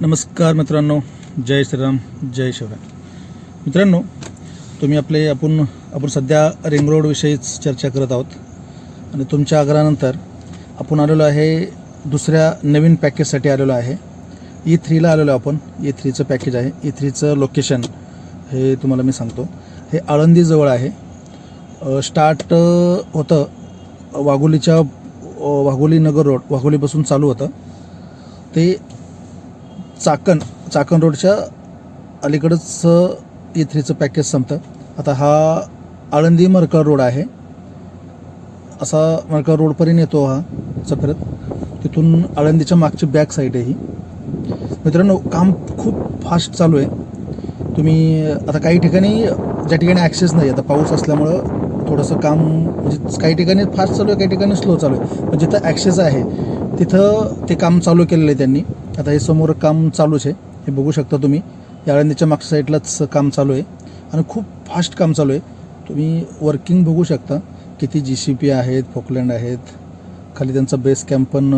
नमस्कार मित्रांनो जय श्रीराम जय शिवराय. मित्रांनो तुम्ही आपले आपण आपण सध्या रिंग रोडविषयीच चर्चा करत आहोत. आणि तुमच्या आग्रहानंतर आपण आलेलो आहे दुसऱ्या नवीन पॅकेजसाठी आलेलो आहे. E ई थ्रीला आलेलो आपण. ई थ्रीचं पॅकेज आहे. ई थ्रीचं लोकेशन हे तुम्हाला मी सांगतो. हे आळंदीजवळ आहे. स्टार्ट होतं वाघोलीच्या वाघोली नगर रोड वाघोलीपासून चालू होतं. ते चाकण चाकण रोडच्या अलीकडंच ए थ्रीचं पॅकेज संपतं. आता हा आळंदी मरकळ रोड आहे. असा मरकळ रोडपर्यंत येतो हा सफरत. तिथून आळंदीच्या मागची बॅक साईड आहे ही. मित्रांनो काम खूप फास्ट चालू आहे. तुम्ही आता काही ठिकाणी ज्या ठिकाणी ॲक्सेस नाही आता पाऊस असल्यामुळं थोडंसं काम म्हणजे काही ठिकाणी फास्ट चालू आहे काही ठिकाणी स्लो चालू आहे. पण जिथं ॲक्सेस आहे तिथं ते काम चालू केलेलं आहे त्यांनी. आता हे समोर काम चालूच आहे. हे बघू शकता तुम्ही. या आळंदीच्या मागच्या साईडलाच काम चालू आहे. आणि खूप फास्ट काम चालू आहे. तुम्ही वर्किंग बघू शकता. किती जी सी पी आहेत फोकलँड आहेत. खाली त्यांचा बेस कॅम्प पण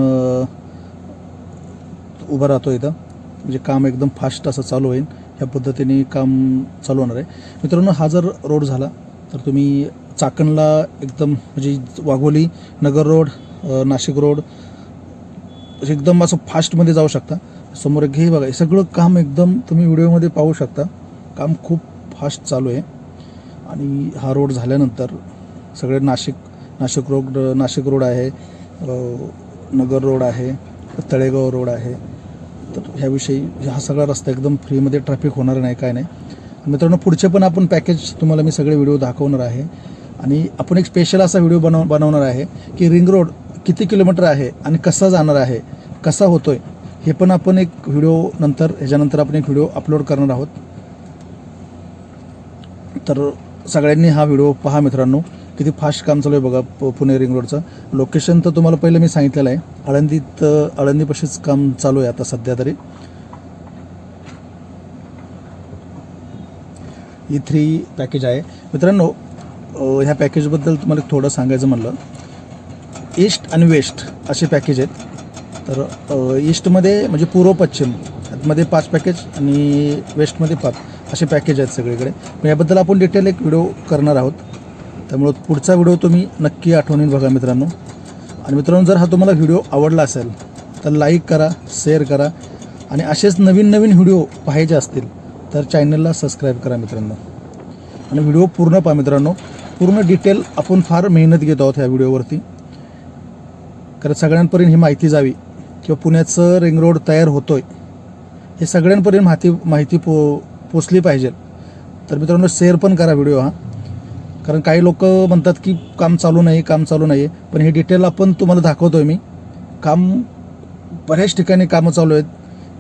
उभा राहतो इथं. म्हणजे काम एकदम फास्ट असं चालू होईल. ह्या पद्धतीने काम चालू होणार आहे. मित्रांनो हा जर रोड झाला तर तुम्ही चाकणला एकदम म्हणजे वाघोली नगर रोड नाशिक रोड एकदम असं फास्टमध्ये जाऊ शकता. समोर एक हे बघा हे सगळं काम एकदम तुम्ही व्हिडिओमध्ये पाहू शकता. काम खूप फास्ट चालू आहे. आणि हा रोड झाल्यानंतर सगळे नाशिक नाशिक रोड नाशिक रोड आहे नगर रोड आहे तळेगाव रोड आहे. तर ह्याविषयी हा सगळा रस्ता एकदम फ्रीमध्ये ट्रॅफिक होणार नाही काय नाही. मित्रांनो पुढचे पण आपण पॅकेज तुम्हाला मी सगळे व्हिडिओ दाखवणार आहे. आणि आपण एक स्पेशल असा व्हिडिओ बनव बनवणार आहे की रिंग रोड किती किलोमीटर आहे आणि कसा जाणार आहे कसा होतो आहे हे पण आपण एक व्हिडिओ नंतर ह्याच्यानंतर आपण एक व्हिडिओ अपलोड करणार आहोत. तर सगळ्यांनी हा व्हिडिओ पहा मित्रांनो किती फास्ट काम चालू आहे बघा पुणे रिंग रोडचं लोकेशन तर तुम्हाला पहिलं मी सांगितलेलं आहे आळंदीत आळंदीपाशीच काम चालू आहे आता सध्या तरी. ई थ्री पॅकेज आहे. मित्रांनो ह्या पॅकेजबद्दल तुम्हाला थोडं सांगायचं म्हणलं. ईस्ट आणि वेस्ट असे पॅकेज आहेत. तर ईस्टमध्ये म्हणजे पूर्व पश्चिममध्ये पाच पॅकेज आणि वेस्टमध्ये पाच असे पॅकेज आहेत सगळीकडे. पण याबद्दल आपण डिटेल एक व्हिडिओ करणार आहोत. त्यामुळं पुढचा व्हिडिओ तुम्ही नक्की आठवणीत बघा मित्रांनो. आणि मित्रांनो जर हा तुम्हाला व्हिडिओ आवडला असेल तर लाईक करा शेअर करा. आणि असेच नवीन नवीन व्हिडिओ पाहायचे असतील तर चॅनलला सबस्क्राईब करा मित्रांनो. आणि व्हिडिओ पूर्ण पहा मित्रांनो. पूर्ण डिटेल आपण फार मेहनत घेत आहोत ह्या व्हिडिओवरती कारण सगळ्यांपर्यंत ही माहिती जावी किंवा पुण्याचं रिंग रोड तयार होतो आहे हे सगळ्यांपर्यंत माहिती माहिती पो पोचली पाहिजे. तर मित्रांनो शेअर पण करा व्हिडिओ हा. कारण काही लोक म्हणतात की काम चालू नाही काम चालू नाही आहे पण हे डिटेल आपण तुम्हाला दाखवतोय मी. काम बऱ्याच ठिकाणी कामं चालू आहेत.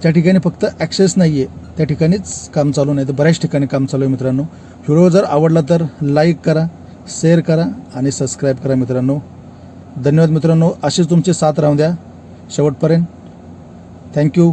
ज्या ठिकाणी फक्त ॲक्सेस नाही आहे त्या ठिकाणीच काम चालू नाही. तर बऱ्याच ठिकाणी काम चालू आहे मित्रांनो. व्हिडिओ जर आवडला तर लाईक करा शेअर करा आणि सबस्क्राईब करा मित्रांनो. धन्यवाद मित्रांनो. असेच तुमचे साथ राहू द्या. शेवटपर्यंत. थँक्यू